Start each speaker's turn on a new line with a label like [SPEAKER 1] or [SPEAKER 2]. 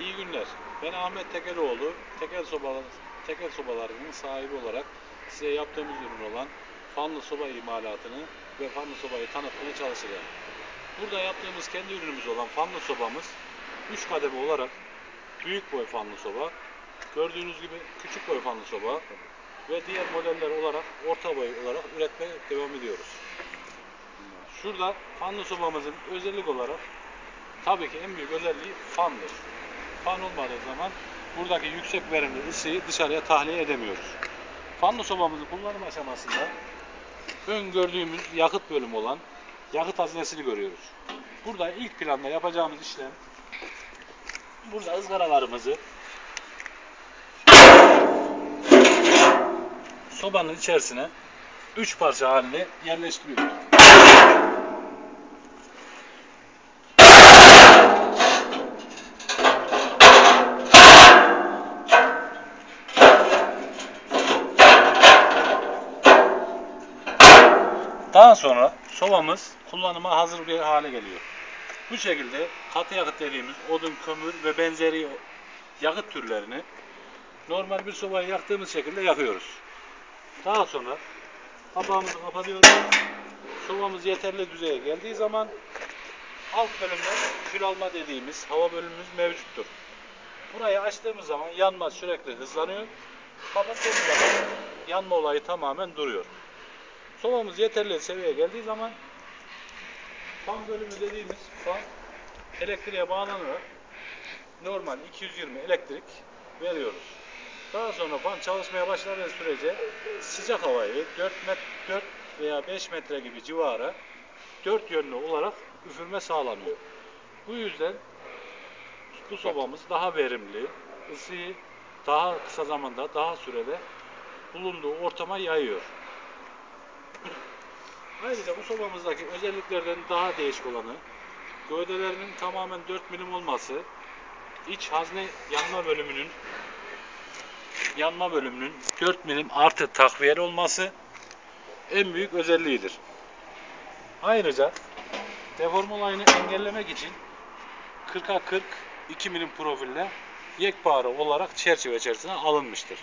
[SPEAKER 1] İyi günler. Ben Ahmet Tekeroğlu. Tekel sobalar, tekel sobalarının sahibi olarak size yaptığımız ürün olan fanlı soba imalatını ve fanlı sobayı tanıtmaya çalışacağım. Burada yaptığımız kendi ürünümüz olan fanlı sobamız 3 kademe olarak büyük boy fanlı soba, gördüğünüz gibi küçük boy fanlı soba ve diğer modeller olarak orta boy olarak üretmeye devam ediyoruz. Şurada fanlı sobamızın özellik olarak tabii ki en büyük özelliği fandır. Fan olmadığı zaman buradaki yüksek verimli ısıyı dışarıya tahliye edemiyoruz. Fanlı sobamızın kullanım aşamasında ön gördüğümüz yakıt bölümü olan yakıt hazinesini görüyoruz. Burada ilk planda yapacağımız işlem burada ızgaralarımızı sobanın içerisine 3 parça halinde yerleştiriyoruz. Daha sonra sobamız kullanıma hazır bir hale geliyor. Bu şekilde katı yakıt dediğimiz odun, kömür ve benzeri yakıt türlerini normal bir sobayı yaktığımız şekilde yakıyoruz. Daha sonra kapağımızı kapatıyoruz. Sobamız yeterli düzeye geldiği zaman alt bölümde kül alma dediğimiz hava bölümümüz mevcuttur. Burayı açtığımız zaman yanma sürekli hızlanıyor. Kapattığımız zaman yanma olayı tamamen duruyor. Sobamız yeterli seviyeye geldiği zaman fan bölümü dediğimiz fan elektriğe bağlanarak normal 220 elektrik veriyoruz. Daha sonra fan çalışmaya başladığı sürece sıcak havayı 4 met 4 veya 5 metre gibi civara dört yönlü olarak üfürme sağlanıyor. Bu yüzden bu sobamız daha verimli, ısıyı daha kısa zamanda, daha sürede bulunduğu ortama yayıyor. Ayrıca bu sobamızdaki özelliklerden daha değişik olanı gövdelerinin tamamen 4 milim olması, iç hazne yanma bölümünün yanma bölümünün 4 milim artı takviyeli olması en büyük özelliğidir. Ayrıca deform olayını engellemek için 40'a 40 2 milim profille yekpare olarak çerçeve içerisine alınmıştır.